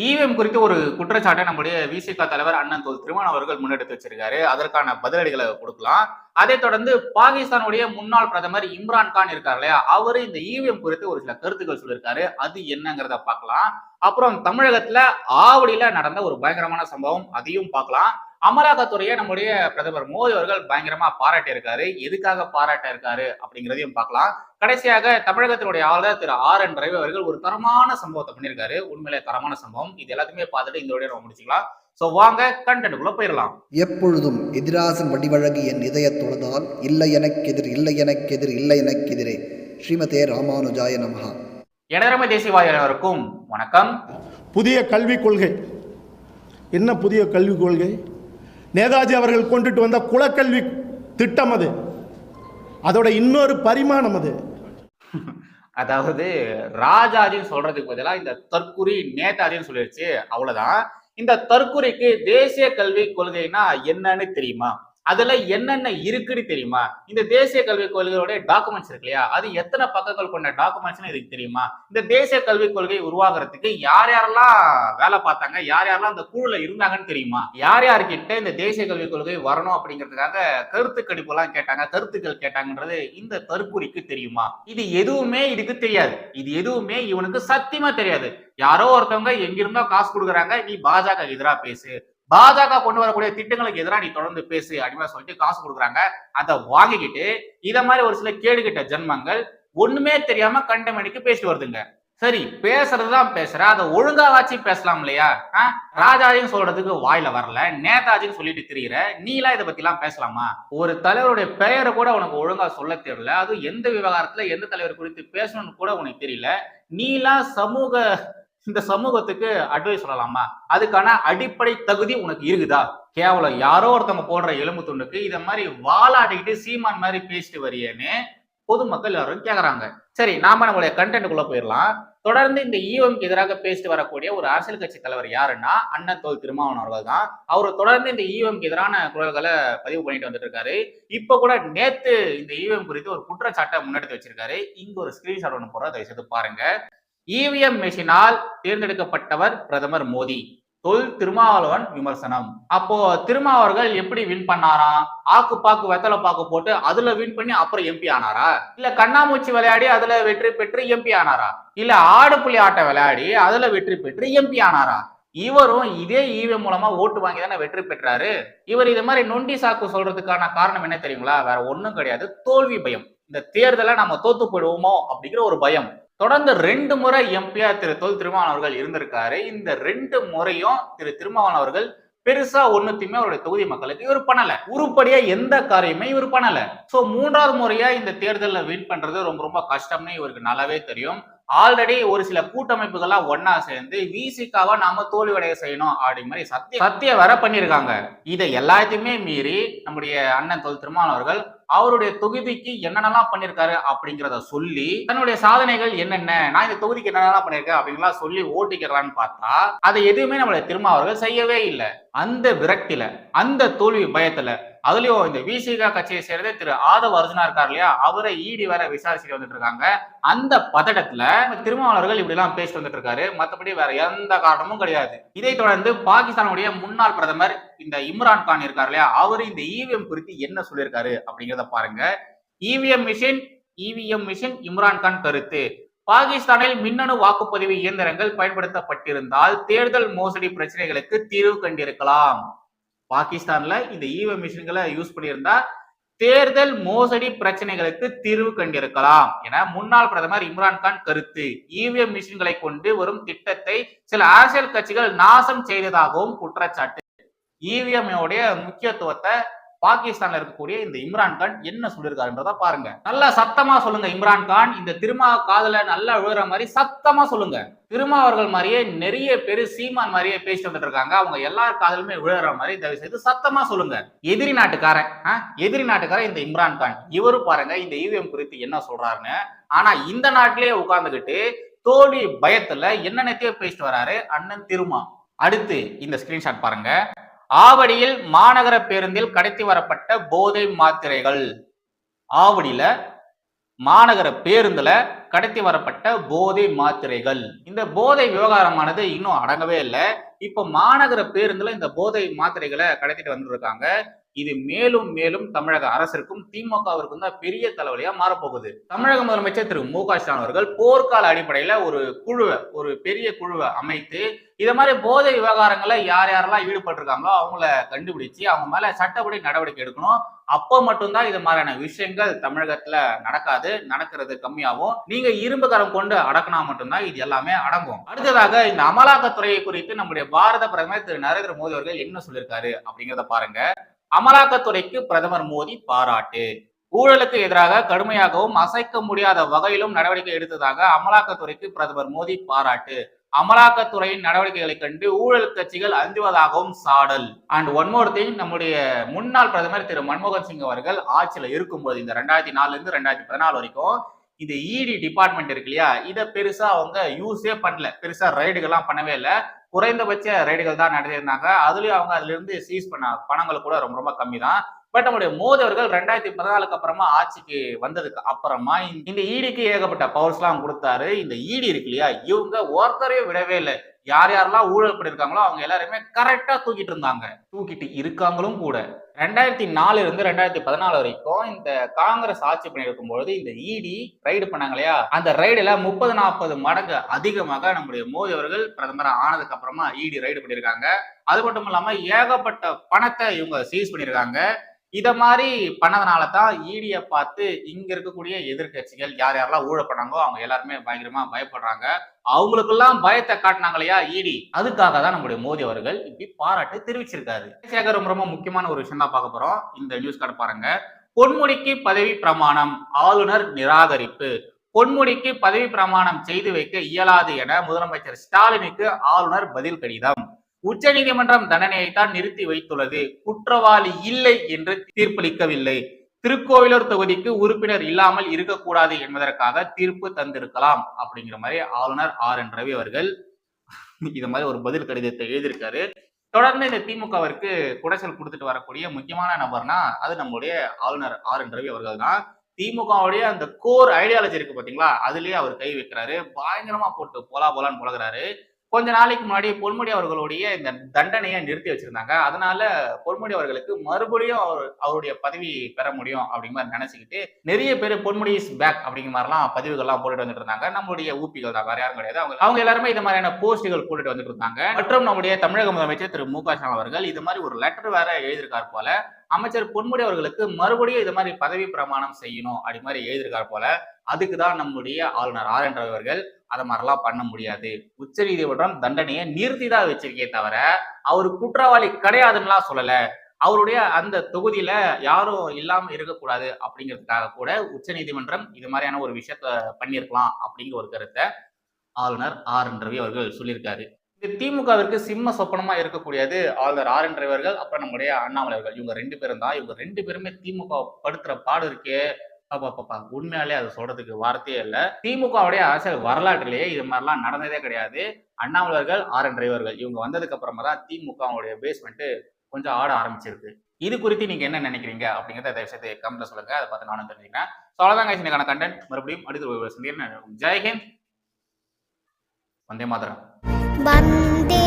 EVM குறித்து ஒரு குற்றச்சாட்டை நம்முடைய விசிக தலைவர் அண்ணன் தோல் திருமணம் அவர்கள் முன்னெடுத்து வச்சிருக்காரு. அதற்கான பதிலடிகளை கொடுக்கலாம். அதைத் தொடர்ந்து பாகிஸ்தானுடைய முன்னாள் பிரதமர் இம்ரான் கான் இருக்கார் இல்லையா? அவரு இந்த இவிஎம் குறித்து ஒரு சில கருத்துக்கள் சொல்லியிருக்காரு. அது என்னங்கிறத பார்க்கலாம். அப்புறம் தமிழகத்துல ஆவடியில நடந்த ஒரு பயங்கரமான சம்பவம் அதையும் பார்க்கலாம். அமலாக்கத்துறையை நம்முடைய பிரதமர் மோடி அவர்கள் பயங்கரமா பாராட்டி இருக்காரு எதுக்காக பாராட்ட இருக்காரு அப்படிங்கிறதையும் பார்க்கலாம். கடைசியாக தமிழகத்தினுடைய ஆளுநர் திரு ஆர் என் ரவி அவர்கள் ஒரு தரமான சம்பவத்தை பண்ணியிருக்காரு. உண்மையிலே தரமான சம்பவம். இது எல்லாத்தையுமே பார்த்துட்டு இந்த வீடியோ நம்ம முடிச்சுக்கலாம். ஸோ வாங்க கண்டென்ட்டுக்குள்ள போயிடலாம். எப்பொழுதும் எதிராசன் வடிவழகு என் இதய தொழுதால் இல்லை எனக்கெதிர் இல்லை எனக்கெதிர் இல்லை எனக்கெதிரே ஸ்ரீமதே ராமானுஜாய நமஹா. இடரமை தேசியவாதி அனைவருக்கும் வணக்கம். புதிய கல்விக் கொள்கை. என்ன புதிய கல்விக் கொள்கை? நேதாஜி அவர்கள் கொண்டுட்டு வந்த குலக்கல்வி திட்டம் அது. அதோட இன்னொரு பரிமாணம் அது. அதாவது ராஜாஜின்னு சொல்றதுக்கு பதிலாக இந்த தற்குறி நேதாஜின்னு சொல்லிடுச்சு அவ்வளவுதான். இந்த தற்குறிக்கு தேசிய கல்விக் கொள்கைனா என்னன்னு தெரியுமா? அதுல என்னென்ன இருக்குன்னு தெரியுமா? இந்த தேசிய கல்விக் கொள்கையோட டாக்குமெண்ட்ஸ் இருக்கு இல்லையா? அது எத்தனை பக்கங்கள் கொண்ட டாக்குமெண்ட்ஸ்னு இதுக்கு தெரியுமா? இந்த தேசிய கல்விக் கொள்கை உருவாகிறதுக்கு யார் யாரெல்லாம் வேலை பார்த்தாங்க? யார் யாரெல்லாம் அந்த குழுல இருந்தாங்கன்னு தெரியுமா? யார் யார்கிட்ட இந்த தேசிய கல்விக் கொள்கை வரணும் அப்படிங்கிறதுக்காக கருத்து கணிப்புலாம் கேட்டாங்க கருத்துக்கள் கேட்டாங்கன்றது இந்த தற்குறிக்கு தெரியுமா? இது எதுவுமே இதுக்கு தெரியாது. இது எதுவுமே இவனுக்கு சத்தியமா தெரியாது. யாரோ ஒருத்தவங்க எங்கிருந்தோ காசு கொடுக்குறாங்க நீ பாஜக எதிராக பேசு. பாஜக கொண்டு வரக்கூடிய திட்டங்களுக்கு எதிராக நீ தொடர்ந்து பேசு அப்படின்னு சொல்லிட்டு காசு கொடுக்குறாங்க. அதை வாங்கிக்கிட்டு இத மாதிரி ஒரு சில கேடுகிட்ட ஜென்மங்கள் ஒண்ணுமே தெரியாம கண்டமணிக்கு பேசிட்டு வருதுங்க. சரி பேசுறதுதான் பேசுற அதை ஒழுங்காவாச்சு பேசலாம் இல்லையா? ஆ? ராஜாஜின்னு சொல்றதுக்கு வாயில வரல நேதாஜின்னு சொல்லிட்டு திரியிற நீலாம் இதை பத்தி எல்லாம் பேசலாமா? ஒரு தலைவருடைய பெயரை கூட உனக்கு ஒழுங்கா சொல்ல தெரியல அது எந்த விவகாரத்துல எந்த தலைவர் குறித்து பேசணும்னு கூட உனக்கு தெரியல நீலாம் சமூக இந்த சமூகத்துக்கு அட்வைஸ் சொல்லலாமா? அதுக்கான அடிப்படை தகுதி உனக்கு இருக்குதா? கேவலம். யாரோ ஒருத்தவங்க போடுற எலும்பு துண்டுக்கு இதை மாதிரி வாலாட்டிக்கிட்டு சீமான் மாதிரி பேசிட்டு வரியேன்னு பொதுமக்கள் எல்லாரும் கேட்குறாங்க சரி நாம நம்மளுடைய கண்டென்ட்டுக்குள்ள போயிடலாம். தொடர்ந்து இந்த ஈவம்க்கு எதிராக பேசிட்டு வரக்கூடிய ஒரு அரசியல் கட்சி தலைவர் யாருன்னா அண்ணன் தோல் திருமாவன் அவர்கள் தான். அவர் தொடர்ந்து இந்த ஈவம்க்கு எதிரான குரல்களை பதிவு பண்ணிட்டு வந்துட்டு இருக்காரு இப்ப கூட நேத்து இந்த ஈவம் குறித்து ஒரு குற்றச்சாட்டை முன்னெடுத்து வச்சிருக்காரு. இங்க ஒரு ஸ்கிரீன்ஷாட் ஒன்று போடுற தயவு செய்து பாருங்க. இவிஎம் மெஷினால் தேர்ந்தெடுக்கப்பட்டவர் பிரதமர் மோடி. தொல் திருமாவளவன் விமர்சனம். அப்போ திருமாவர்கள் எப்படி வின் பண்ணாராம் ஆக்கு பாக்கு வெத்தலை பாக்கு போட்டு அதுல வின் பண்ணி அப்புறம் எம்பி ஆனாரா? இல்ல கண்ணாமூச்சி விளையாடி அதுல வெற்றி பெற்று எம்பி ஆனாரா? இல்ல ஆடு புலி ஆட்டம் விளையாடி அதுல வெற்றி பெற்று எம்பி ஆனாரா? இவரும் இதே ஈவிஎம் மூலமா ஓட்டு வாங்கி தானே வெற்றி பெற்றாரு. இவர் இது மாதிரி நொண்டி சாக்கு சொல்றதுக்கான காரணம் என்ன தெரியுங்களா? வேற ஒண்ணும் கிடையாது. தோல்வி பயம். இந்த தேர்தலை நம்ம தோத்து போயிடுவோமோ அப்படிங்கிற ஒரு பயம். தொடர்ந்து ரெண்டு முறை எம்பியா திரு தொல் திருமாவளவன் அவர்கள் இருந்திருக்காரு. இந்த ரெண்டு முறையும் திரு திருமாவளவன் அவர்கள் பெருசா ஒண்ணுத்தையுமே அவருடைய தொகுதி மக்களுக்கு இவர் பண்ணல. உருப்படியா எந்த காரியமே இவர் பண்ணல. சோ மூன்றாவது முறையா இந்த தேர்தலில் வின் பண்றது ரொம்ப ரொம்ப கஷ்டம்னு இவருக்கு நல்லாவே தெரியும். ஆல்ரெடி ஒரு சில கூட்டமைப்புகள்லாம் ஒன்னா சேர்ந்து விசிகாவா நாம தோல்வியடைய செய்யணும் அப்படிங்கிற மாதிரி சத்திய சத்திய வர பண்ணியிருக்காங்க. இதை எல்லாத்தையுமே மீறி நம்முடைய அண்ணன் தொல் திருமான் அவர்கள் அவருடைய தொகுதிக்கு என்னென்னலாம் பண்ணியிருக்காரு அப்படிங்கிறத சொல்லி தன்னுடைய சாதனைகள் என்னென்ன நான் இந்த தொகுதிக்கு என்னென்னலாம் பண்ணியிருக்கேன் அப்படிங்கலாம் சொல்லி ஓட்டிக்கிறான்னு பார்த்தா அதை எதுவுமே நம்மளை திருமாவர்கள் அவர்கள் செய்யவே இல்லை. அந்த விரக்தியில அந்த தோல்வி பயத்துல அதுலயும் இந்த விசிகா கட்சியை சேர்ந்த திரு ஆதவ் அர்ஜுனா இருக்கார் இல்லையா? அவரை ஈடி வர விசாரிச்சுட்டு வந்துட்டு இருக்காங்க. அந்த பதட்டத்துல திருமாவளர்கள் இப்படி எல்லாம் பேசிட்டு வந்துட்டு இருக்காரு. மத்தபடி வேற எந்த காரணமும் கிடையாது. இதை தொடர்ந்து பாகிஸ்தானுடைய முன்னாள் பிரதமர் இந்த இம்ரான் கான் இருக்கார் இல்லையா? அவரு இந்த இவிஎம் குறித்து என்ன சொல்லியிருக்காரு அப்படிங்கிறத பாருங்க. EVM machine EVM machine Imran Khan கருத்து. பாகிஸ்தானில் மின்னணு வாக்குப்பதிவு இயந்திரங்கள் பயன்படுத்தப்பட்டிருந்தால் தேர்தல் மோசடி பிரச்சனைகளுக்கு தீர்வு கண்டிருக்கலாம். பாகிஸ்தான்ல இந்த ஈவ மிஷின்களை யூஸ் பண்ணியிருந்தா தேர்தல் மோசடி பிரச்சனைகளுக்கு தீர்வு கண்டிருக்கலாம் என முன்னாள் பிரதமர் இம்ரான்கான் கருத்து. இவிஎம் மிஷின்களை கொண்டு வரும் திட்டத்தை சில அரசியல் கட்சிகள் நாசம் செய்ததாகவும் குற்றச்சாட்டு. இவிஎம் உடைய முக்கியத்துவத்தை பாகிஸ்தான்ல இருக்கக்கூடிய இந்த இம்ரான் கான் என்ன சொல்லியிருக்காருன்றத பாருங்க. நல்லா சத்தமா சொல்லுங்க இம்ரான் கான். இந்த திருமா காதல நல்லா விழுற மாதிரி சத்தமா சொல்லுங்க. திருமா அவர்கள் மாதிரியே நிறைய பேரு சீமான் மாதிரியே பேசிட்டு வந்துட்டு இருக்காங்க. அவங்க எல்லார் காதலுமே விழுற மாதிரி தயவு செய்து சத்தமா சொல்லுங்க. எதிரி நாட்டுக்காரன் எதிரி நாட்டுக்காரன் இந்த இம்ரான் கான். இவரு பாருங்க இந்த இவிஎம் குறித்து என்ன சொல்றாருன்னு. ஆனா இந்த நாட்டிலேயே உட்கார்ந்துகிட்டு தோழி பயத்துல என்னென்னத்தையோ பேசிட்டு வராரு அண்ணன் திருமா. அடுத்து இந்த ஸ்கிரீன்ஷாட் பாருங்க. ஆவடியில் மாநகர பேருந்தில் கடத்தி வரப்பட்ட போதை மாத்திரைகள். ஆவடியில மாநகர பேருந்துல கடத்தி வரப்பட்ட போதை மாத்திரைகள். இந்த போதை விவகாரமானது இன்னும் அடங்கவே இல்லை. இப்போ மாநகர பேருந்துல இந்த போதை மாத்திரைகளை கடத்திட்டு வந்துருக்காங்க. இது மேலும் மேலும் தமிழக அரசிற்கும் திமுகவிற்கும் தான் பெரிய தலைவலியா மாறப்போகுது. தமிழக முதலமைச்சர் திரு மு க ஸ்டாலின் அவர்கள் போர்க்கால அடிப்படையில ஒரு குழுவை ஒரு பெரிய குழுவை அமைத்து இத மாதிரி போதை விவகாரங்களை யார் யாரெல்லாம் ஈடுபட்டிருக்காங்களோ அவங்கள கண்டுபிடிச்சு அவங்க மேல சட்டப்படி நடவடிக்கை எடுக்கணும். அப்போ மட்டும்தான் இது மாதிரியான விஷயங்கள் தமிழகத்துல நடக்காது நடக்கிறது கம்மியாகும். நீங்க இரும்பு கரம் கொண்டு அடக்கினா மட்டும்தான் இது எல்லாமே அடங்கும். அடுத்ததாக இந்த அமலாக்கத்துறையை குறித்து நம்முடைய பாரத பிரதமர் திரு நரேந்திர மோடி அவர்கள் என்ன சொல்லியிருக்காரு அப்படிங்கிறத பாருங்க. அமலாக்கத்துறைக்கு பிரதமர் மோடி பாராட்டு. ஊழலுக்கு எதிராக கடுமையாகவும் அசைக்க முடியாத வகையிலும் நடவடிக்கை எடுத்ததாக அமலாக்கத்துறைக்கு பிரதமர் மோடி பாராட்டு. அமலாக்கத்துறையின் நடவடிக்கைகளை கண்டு ஊழல் கட்சிகள் அஞ்சுவதாகவும் சாடல். அண்ட் ஒன் மோர் திங் நம்முடைய முன்னாள் பிரதமர் திரு மன்மோகன் சிங் அவர்கள் ஆட்சியில் இருக்கும்போது இந்த ரெண்டாயிரத்தி நாலுல இருந்து ரெண்டாயிரத்தி பதினாலு வரைக்கும் இந்த இடி டிபார்ட்மெண்ட் இருக்கு இல்லையா? இதை பெருசா அவங்க யூஸே பண்ணல. பெருசா ரைடுகள்லாம் பண்ணவே இல்லை. குறைந்தபட்ச ரைடுகள் தான் நடத்தியிருந்தாங்க. அதுலயும் அவங்க அதுல இருந்து சீஸ் பண்ண பணங்கள் கூட ரொம்ப ரொம்ப கம்மி தான் பட் நம்முடைய மோடி அவர்கள் ரெண்டாயிரத்தி பதினாலுக்கு அப்புறமா ஆட்சிக்கு வந்ததுக்கு அப்புறமா இந்த ஈடிக்கு ஏகப்பட்ட பவர்ஸ் எல்லாம் கொடுத்தாரு. இந்த ஈடி இருக்கு இல்லையா? இவங்க ஒருத்தரையும் விடவே இல்லை. யார் யாரெல்லாம் ஊழல் பண்ணிருக்காங்களோ அவங்க எல்லாருமே கரெக்டா தூக்கிட்டு இருந்தாங்க. தூக்கிட்டு இருக்காங்களும் கூட. ரெண்டாயிரத்தி நாலுல இருந்து ரெண்டாயிரத்தி பதினாலு வரைக்கும் இந்த காங்கிரஸ் ஆட்சி பண்ணியிருக்கும் பொழுது இந்த இடி ரைடு பண்ணாங்க இல்லையா அந்த ரைடுல முப்பது நாற்பது மடங்கு அதிகமாக நம்முடைய மோடி அவர்கள் பிரதமர் ஆனதுக்கு அப்புறமா இடி ரைடு பண்ணியிருக்காங்க. அது மட்டும் இல்லாம ஏகப்பட்ட பணத்தை இவங்க சீஸ் பண்ணியிருக்காங்க. இத மாதிரி பண்ணதுனால தான் ஈடியை பார்த்து இங்க இருக்கக்கூடிய எதிர்க்கட்சிகள் யார் யாரெல்லாம் ஊழல் பண்ணாங்களோ அவங்க எல்லாருமே பயங்கரமா பயப்படுறாங்க. அவங்களுக்கெல்லாம் பயத்தை காட்டினாங்க இல்லையா ஈடி அதுக்காக தான் நம்முடைய மோடி அவர்கள் இப்படி பாராட்டு தெரிவிச்சிருக்காரு. சேகர் ரொம்ப ரொம்ப முக்கியமான ஒரு விஷயம் தான் பார்க்க போறோம். இந்த நியூஸ் கார்டு பாருங்க. பொன்முடிக்கு பதவி பிரமாணம் ஆளுநர் நிராகரிப்பு. பொன்முடிக்கு பதவி பிரமாணம் செய்து வைக்க இயலாது என முதலமைச்சர் ஸ்டாலினுக்கு ஆளுநர் பதில் கடிதம். உச்சநீதிமன்றம் தண்டனையைத்தான் நிறுத்தி வைத்துள்ளது. குற்றவாளி இல்லை என்று தீர்ப்பளிக்கவில்லை. திருக்கோவிலூர் தொகுதிக்கு உறுப்பினர் இல்லாமல் இருக்கக்கூடாது என்பதற்காக தீர்ப்பு தந்திருக்கலாம் அப்படிங்கிற மாதிரி ஆளுநர் ஆர் என் ரவி அவர்கள் இது மாதிரி ஒரு பதில் கடிதத்தை எழுதியிருக்காரு. தொடர்ந்து இந்த திமுகவிற்கு குடைசல் கொடுத்துட்டு வரக்கூடிய முக்கியமான நபர்னா அது நம்முடைய ஆளுநர் ஆர் என் ரவி அவர்கள் தான். திமுகவுடைய அந்த கோர் ஐடியாலஜி இருக்கு பாத்தீங்களா? அதுலயே அவர் கை வைக்கிறாரு. பயங்கரமா போட்டு போலா போலான்னு புலகிறாரு. கொஞ்ச நாளைக்கு முன்னாடி பொன்முடி அவர்களுடைய இந்த தண்டனையை நிறுத்தி வச்சிருந்தாங்க. அதனால பொன்முடி அவர்களுக்கு மறுபடியும் அவர் அவருடைய பதவி பெற முடியும் அப்படிங்கிற மாதிரி நினைச்சுக்கிட்டு நிறைய பேர் பொன்முடி இஸ் பேக் அப்படிங்கிற மாதிரிலாம் பதிவுகள்லாம் போட்டுட்டு வந்துட்டு இருந்தாங்க. நம்மளுடைய ஊப்பிகள் தான் வேற யாரும் கிடையாது. அவங்க அவங்க எல்லாருமே இந்த மாதிரியான போஸ்டுகள் போட்டுட்டு வந்துட்டு இருந்தாங்க. மற்றும் நம்முடைய தமிழக முதலமைச்சர் திரு மு க ஸ்டாலின் அவர்கள் இது மாதிரி ஒரு லெட்டர் வேற எழுதியிருக்கார் போல. அமைச்சர் பொன்முடி அவர்களுக்கு மறுபடியும் இது மாதிரி பதவி பிரமாணம் செய்யணும் அப்படி மாதிரி எழுதியிருக்கார் போல. அதுக்கு தான் நம்முடைய ஆளுநர் ஆர் என் அவர்கள் அதை மாதிரிலாம் பண்ண முடியாது. உச்ச நீதிமன்றம் தண்டனையை நிறுத்தி தான் வச்சிருக்கே தவிர அவர் குற்றவாளி கிடையாதுன்னுலாம் சொல்லல. அவருடைய அந்த தொகுதியில யாரும் இல்லாம இருக்கக்கூடாது அப்படிங்கிறதுக்காக கூட உச்ச நீதிமன்றம் இது மாதிரியான ஒரு விஷயத்த பண்ணியிருக்கலாம் அப்படிங்கிற ஒரு கருத்தை ஆளுநர் ஆர் என் ரவி அவர்கள் சொல்லியிருக்காரு. இது திமுகவிற்கு சிம்ம சொப்பனமா இருக்கக்கூடியது ஆளுநர் ஆர் என் டிரைவர்கள் அப்புறம் நம்முடைய அண்ணாமலை அவர்கள் இவங்க ரெண்டு பேரும் தான். இவங்க ரெண்டு பேருமே திமுக படுத்துற பாடு இருக்கே. பாப்பா பாப்பா உண்மையாலே அது சொல்றதுக்கு வார்த்தையே இல்லை. திமுகவுடைய அரசியல் வரலாற்றிலேயே இது மாதிரிலாம் நடந்ததே கிடையாது. அண்ணாமலர்கள் ஆர் என் டிரைவர்கள். இவங்க வந்ததுக்கு அப்புறமா தான் திமுகவுடைய பேஸ்மெண்ட் கொஞ்சம் ஆட ஆரம்பிச்சிருக்கு. இது குறித்து நீங்க என்ன நினைக்கிறீங்க அப்படிங்கிறத தயவு செய்து கமெண்ட்ல சொல்லுங்க. அதை பார்த்து நானும் தெரிஞ்சுக்கிறேன். ஸோ அவ்வளோதான் இன்னைக்கான கண்டென்ட் மறுபடியும் அடுத்த ஒரு சந்திக்கிறேன் ஜெய்ஹிந்த் வந்தே மாதரம். वन्दे